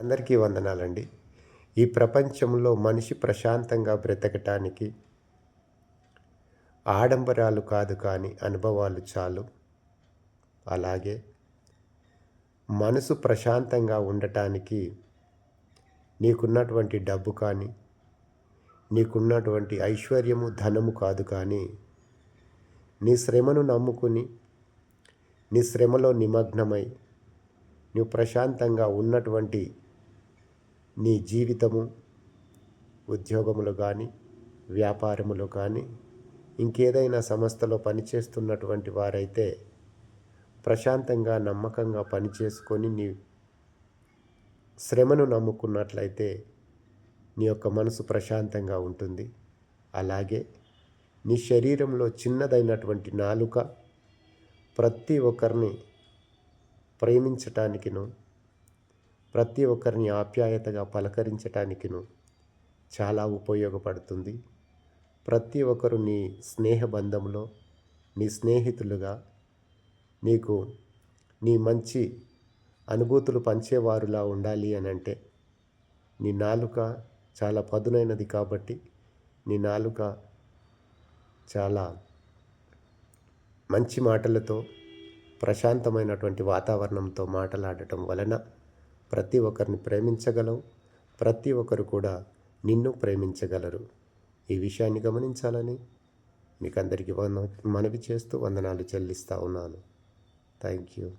అందరికీ వందనాలండి. ఈ ప్రపంచంలో మనిషి ప్రశాంతంగా బ్రతకటానికి ఆడంబరాలు కాదు కానీ అనుభవాలు చాలు. అలాగే మనసు ప్రశాంతంగా ఉండటానికి నీకున్నటువంటి డబ్బు కానీ నీకున్నటువంటి ఐశ్వర్యము ధనము కాదు కానీ నీ శ్రమను నమ్ముకుని నీ శ్రమలో నిమగ్నమై నువ్వు ప్రశాంతంగా ఉన్నటువంటి నీ జీవితము ఉద్యోగములు కానీ వ్యాపారములు కానీ ఇంకేదైనా సంస్థలో పనిచేస్తున్నటువంటి వారైతే ప్రశాంతంగా నమ్మకంగా పనిచేసుకొని నీ శ్రమను నమ్ముకున్నట్లయితే నీ యొక్క మనసు ప్రశాంతంగా ఉంటుంది. అలాగే నీ శరీరంలో చిన్నదైనటువంటి నాలుక ప్రతి ఒక్కరిని ప్రేమించటానికిను ప్రతి ఒక్కరిని ఆప్యాయతగా పలకరించటానికిను చాలా ఉపయోగపడుతుంది. ప్రతి ఒక్కరు నీ స్నేహ బంధంలో నీ స్నేహితులుగా నీకు నీ మంచి అనుభూతులు పంచేవారులా ఉండాలి అని అంటే నీ నాలుక చాలా పదునైనది కాబట్టి నీ నాలుక చాలా మంచి మాటలతో ప్రశాంతమైనటువంటి వాతావరణంతో మాట్లాడటం వలన ప్రతి ఒక్కరిని ప్రేమించగలవు. ప్రతి ఒక్కరు కూడా నిన్ను ప్రేమించగలరు. ఈ విషయాన్ని గమనించాలని మీకు అందరికీ మనవి చేస్తూ వందనాలు చెల్లిస్తూ ఉన్నాను. Thank you.